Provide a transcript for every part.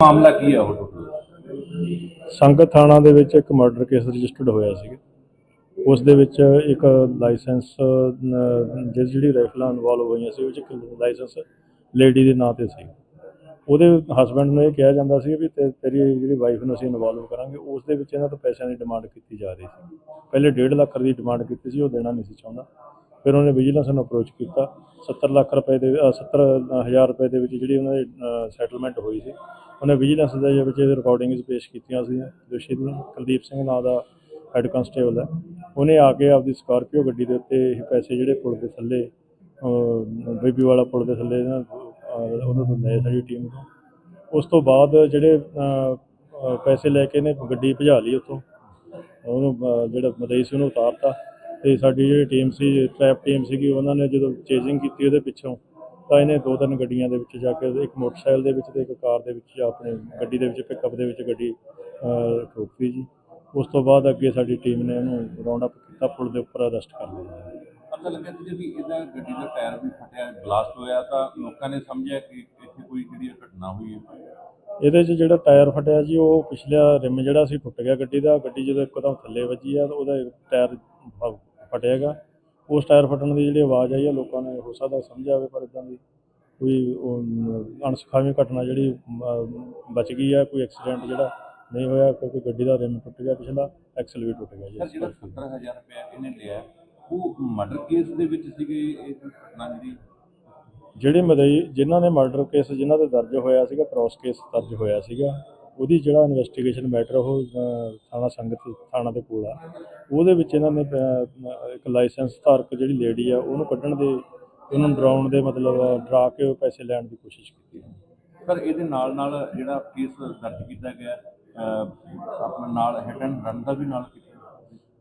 ਮਾਮਲਾ ਕੀ ਹੈ ਉਹ ਟੋਟਲ ਸੰਗਤ ਥਾਣਾ ਦੇ ਵਿੱਚ ਇੱਕ ਮਰਡਰ ਕੇਸ ਰਜਿਸਟਰਡ ਹੋਇਆ ਸੀ ਉਸ ਦੇ ਵਿੱਚ ਇੱਕ ਲਾਇਸੈਂਸ ਜਿਸ ਜਿਹੜੀ ਰਾਈਫਲਾਂ ਇਨਵੋਲਵ ਹੋਈਆਂ ਸੀ, ਉਹ 'ਚ ਇੱਕ ਲਾਇਸੈਂਸ ਲੇਡੀ ਦੇ ਨਾਂ ਤੇ ਸੀ। ਉਹਦੇ ਹਸਬੰਡ ਨੂੰ ਇਹ ਕਿਹਾ ਜਾਂਦਾ ਸੀ ਵੀ ਤੇ- ਤੇਰੀ ਜਿਹੜੀ ਵਾਈਫ ਨੂੰ ਅਸੀਂ ਇਨਵੋਲਵ ਕਰਾਂਗੇ, ਉਸ ਦੇ ਵਿੱਚ ਇਹਨਾਂ ਤੋਂ ਪੈਸਿਆਂ ਦੀ ਡਿਮਾਂਡ ਕੀਤੀ ਜਾ ਰਹੀ ਸੀ। ਪਹਿਲੇ 1.5 ਲੱਖ ਦੀ ਡਿਮਾਂਡ ਕੀਤੀ ਸੀ, ਉਹ ਦੇਣਾ ਨਹੀਂ ਸੀ ਚਾਹੁੰਦਾ। ਫਿਰ ਉਹਨੇ ਵਿਜੀਲੈਂਸ ਨੂੰ ਅਪਰੋਚ ਕੀਤਾ। 70 ਲੱਖ ਰੁਪਏ ਦੇ ਅਹ 70 ਹਜ਼ਾਰ ਰੁਪਏ ਦੇ ਵਿੱਚ ਜਿਹੜੀ ਉਹਨਾਂ ਦੀ ਸੈਟਲਮੈਂਟ ਹੋਈ ਸੀ। ਉਹਨੇ ਵਿਜੀਲੈਂਸ ਦੇ ਵਿੱਚ ਰਿਕਾਰਡਿੰਗਸ ਪੇਸ਼ ਕੀਤੀਆਂ ਸੀ ਦੋਸ਼ੀ ਦੀਆਂ। ਕੁਲਦੀਪ ਸਿੰਘ ਨਾਂ ਦਾ ਹੈੱਡ ਕਾਂਸਟੇਬਲ ਹੈ। ਉਹਨੇ ਆ ਕੇ ਆਪਦੀ ਸਕਾਰਪੀਓ ਗੱਡੀ ਦੇ ਉੱਤੇ ਇਹ ਪੈਸੇ ਜਿਹੜੇ ਪੁਲ ਦੇ ਥੱਲੇ ਅਹ, ਬੇਬੀ ਵਾਲਾ ਪੁਲ ਦੇ ਥੱਲੇ ਨਾ ਉਹਨਾਂ ਤੋਂ ਲਏ ਸਾਡੀ ਟੀਮ ਤੋਂ। ਉਸ ਤੋਂ ਬਾਅਦ ਜਿਹੜੇ ਪੈਸੇ ਲੈ ਕੇ ਇਹਨੇ ਗੱਡੀ ਭਜਾ ਲਈ ਉੱਥੋਂ। ਉਹਨੂੰ ਜਿਹੜਾ ਮਦਈ ਸੀ ਉਹਨੂੰ ਉਤਾਰਤਾ। ਤੇ ਸਾਡੀ ਜਿਹੜੀ ਟੀਮ ਸੀ ਟ੍ਰੈਪ ਟੀਮ ਸੀਗੀ ਉਹਨਾਂ ਨੇ ਜਦੋਂ ਚੇਜ਼ਿੰਗ ਕੀਤੀ ਉਹਦੇ ਪਿੱਛੋਂ ਤਾਂ ਇਹਨੇ ਦੋ ਤਿੰਨ ਗੱਡੀਆਂ ਦੇ ਵਿੱਚ ਜਾ ਕੇ ਇੱਕ ਮੋਟਰਸਾਈਕਲ ਦੇ ਵਿੱਚ ਤੇ ਇੱਕ ਕਾਰ ਦੇ ਵਿੱਚ ਆਪਣੇ ਗੱਡੀ ਦੇ ਵਿੱਚ ਪਿਕਅਪ ਦੇ ਵਿੱਚ ਗੱਡੀ ਠੋਕਤੀ ਜੀ। ਉਸ ਤੋਂ ਬਾਅਦ ਅੱਗੇ ਸਾਡੀ ਟੀਮ ਨੇ ਉਹਨੂੰ ਰਾਉਂਡ ਅਪ ਕੀਤਾ ਪੁਲ ਦੇ ਉੱਪਰ ਅਰੈਸਟ ਕਰ ਲਿਆ। ਪਤਾ ਲੱਗਾ ਕਿ ਵੀ ਇਹਦਾ ਗੱਡੀ ਦਾ ਟਾਇਰ ਵੀ ਫਟਿਆ ਬਲਾਸਟ ਹੋਇਆ ਤਾਂ ਲੋਕਾਂ ਨੇ ਸਮਝਿਆ ਕਿ ਇੱਥੇ ਕੋਈ ਜਿਹੜੀ ਘਟਨਾ ਹੋਈ ਹੈ। ਇਹਦੇ 'ਚ ਜਿਹੜਾ ਟਾਇਰ ਫਟਿਆ ਜੀ ਉਹ ਪਿਛਲਾ ਰਿਮ ਜਿਹੜਾ ਸੀ ਟੁੱਟ ਗਿਆ ਗੱਡੀ ਦਾ। ਗੱਡੀ ਜਦੋਂ ਇੱਕਦਮ ਥੱਲੇ ਵੱਜੀ ਆ ਤਾਂ ਉਹਦਾ ਟਾਇਰ ਫ- ਫਟਿਆ ਗਾ ਉਸ ਟਾਇਰ ਫਟਣ ਦੀ ਜਿਹੜੀ ਆਵਾਜ਼ ਆਈ ਆ ਲੋਕਾਂ ਨੇ ਹੋ ਸਕਦਾ ਸਮਝਿਆ ਹੋਵੇ ਪਰ ਇਦਾਂ ਦੀ ਕੋਈ ਅਣਸੁਖਾਵੀ ਘਟਨਾ ਜਿਹੜੀ ਬਚ ਗਈ ਆ ਕੋਈ ਐਕਸੀਡੈਂਟ ਜਿਹੜਾ ਨਹੀਂ ਹੋਇਆ ਕਿਉਂਕਿ ਗੱਡੀ ਦਾ ਰਿਮ ਟੁੱਟ ਗਿਆ ਪਿਛਲਾ ਐਕਸਲ ਵੀ ਟੁੱਟ ਗਿਆ ਜੀ ਸਰ ਜਿਹੜਾ ਕਰਕੇ। 70000 ਰੁਪਏ ਇਹਨੇ ਲਿਆ ਉਹ ਮਰਡਰ ਕੇਸ ਦੇ ਵਿੱਚ ਸੀਗੇ ਇਹ ਘਟਨਾ ਜਿਹੜੀ ਜਿਹੜੇ ਮਦਈ ਜਿਨ੍ਹਾਂ ਨੇ ਮਰਡਰ ਕੇਸ ਜਿਨ੍ਹਾਂ ਤੇ ਦਰਜ ਹੋਇਆ ਸੀਗਾ ਕ੍ਰਾਸ ਕੇਸ ਦਰਜ ਹੋਇਆ ਸੀਗਾ ਉਹਦੀ ਜਿਹੜਾ ਇਨਵੈਸਟੀਗੇਸ਼ਨ ਮੈਟਰ ਉਹ ਥਾਣਾ ਸੰਗਤ ਥਾਣਾ ਦੇ ਕੋਲ ਆ। ਉਹਦੇ ਵਿੱਚ ਇਹਨਾਂ ਨੇ ਇੱਕ ਲਾਇਸੈਂਸ ਧਾਰਕ ਜਿਹੜੀ ਲੇਡੀ ਆ ਉਹਨੂੰ ਕੱਢਣ ਦੇ ਉਹਨੂੰ ਡਰਾਉਣ ਦੇ ਮਤਲਬ ਡਰਾ ਕੇ ਉਹ ਪੈਸੇ ਲੈਣ ਦੀ ਕੋਸ਼ਿਸ਼ ਕੀਤੀ। ਸਰ ਇਹਦੇ ਨਾਲ ਨਾਲ ਜਿਹੜਾ ਕੇਸ ਦਰਜ ਕੀਤਾ ਗਿਆ ਆਪਣੇ ਨਾਲ ਹਿੱਟ ਐਂਡ ਰਨ ਦਾ ਵੀ ਨਾਲ ਕੀਤਾ।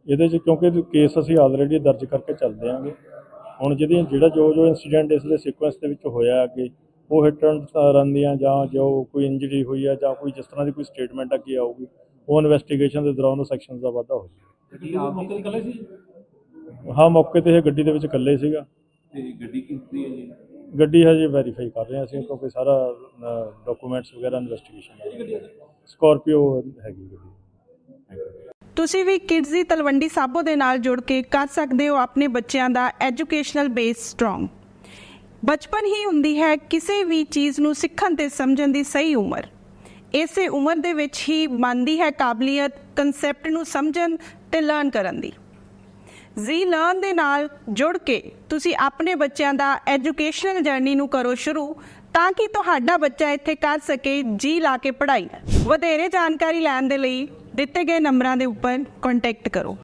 ਇਹਦੇ 'ਚ ਕਿਉਂਕਿ ਕੇਸ ਅਸੀਂ ਆਲਰੇਡੀ ਦਰਜ ਕਰਕੇ ਚੱਲਦੇ ਆਂਗੇ। ਹੁਣ ਜਿਹਦੀ ਜਿਹੜਾ ਜੋ ਜੋ ਇਨਸੀਡੈਂਟ ਇਸ ਦੇ ਸੀਕੁਐਂਸ ਦੇ ਵਿੱਚ ਹੋਇਆ ਅੱਗੇ ਉਹ ਹਿੱਟ ਰਨ ਦੀਆਂ ਜਾਂ ਜੋ ਕੋਈ ਇੰਜਰੀ ਹੋਈ ਹੈ ਜਾਂ ਕੋਈ ਜਿਸ ਤਰ੍ਹਾਂ ਦੀ ਕੋਈ ਸਟੇਟਮੈਂਟ ਅੱਗੇ ਆਊਗੀ ਉਹ ਇਨਵੈਸਟੀਗੇਸ਼ਨ ਦੇ ਦੌਰਾਨ ਉਹ ਸੈਕਸ਼ਨਸ ਦਾ ਵਾਧਾ ਹੋ ਜਾਏਗਾ ਗੱਡੀ ਆਪ ਮੌਕੇ ਤੇ ਸੀ? ਹਾਂ ਮੌਕੇ ਤੇ ਇਹ ਗੱਡੀ ਦੇ ਵਿੱਚ ਇਕੱਲੇ ਸੀਗਾ। ਤੇ ਗੱਡੀ ਕਿੰਨੀ ਹੈ ਜੀ? ਗੱਡੀ ਹਜੇ ਵੈਰੀਫਾਈ ਕਰ ਰਹੇ ਹਾਂ ਅਸੀਂ ਕਿਉਂਕਿ ਸਾਰਾ ਡਾਕੂਮੈਂਟਸ ਵਗੈਰਾ ਇਨਵੈਸਟੀਗੇਸ਼ਨ ਸਕਾਰਪੀਓ ਹੈਗੀ ਗੱਡੀ। ਤੁਸੀਂ ਵੀ ਕਿਡਜ਼ ਦੀ ਤਲਵੰਡੀ ਸਾਬੋ ਦੇ ਨਾਲ ਜੁੜ ਕੇ ਕਰ ਸਕਦੇ ਹੋ ਆਪਣੇ ਬੱਚਿਆਂ ਦਾ ਐਜੂਕੇਸ਼ਨਲ ਬੇਸ ਸਟਰੋਂਗ ਬਚਪਨ ਹੀ ਹੁੰਦੀ ਹੈ ਕਿਸੇ ਵੀ ਚੀਜ਼ ਨੂੰ ਸਿੱਖਣ ਤੇ ਸਮਝਣ ਦੀ ਸਹੀ ਉਮਰ। ਇਸੇ ਉਮਰ ਦੇ ਵਿੱਚ ਹੀ ਮੰਨਦੀ ਹੈ ਕਾਬਲੀਅਤ ਕਨਸੈਪਟ ਨੂੰ ਸਮਝਣ ਤੇ ਲਰਨ ਕਰਨ ਦੀ। ਜ਼ੀ ਲਰਨ ਦੇ ਨਾਲ ਜੁੜ ਕੇ ਤੁਸੀਂ ਆਪਣੇ ਬੱਚਿਆਂ ਦਾ ਐਜੂਕੇਸ਼ਨਲ ਜਰਨੀ ਨੂੰ ਕਰੋ ਸ਼ੁਰੂ ਤਾਂ ਕਿ ਤੁਹਾਡਾ ਬੱਚਾ ਇੱਥੇ ਕਰ ਸਕੇ ਜੀ ਲਾ ਕੇ ਪੜ੍ਹਾਈ। ਵਧੇਰੇ ਜਾਣਕਾਰੀ ਲੈਣ ਦੇ ਲਈ ਦਿੱਤੇ ਗਏ ਨੰਬਰਾਂ ਦੇ ਉੱਪਰ ਕੰਟੈਕਟ ਕਰੋ।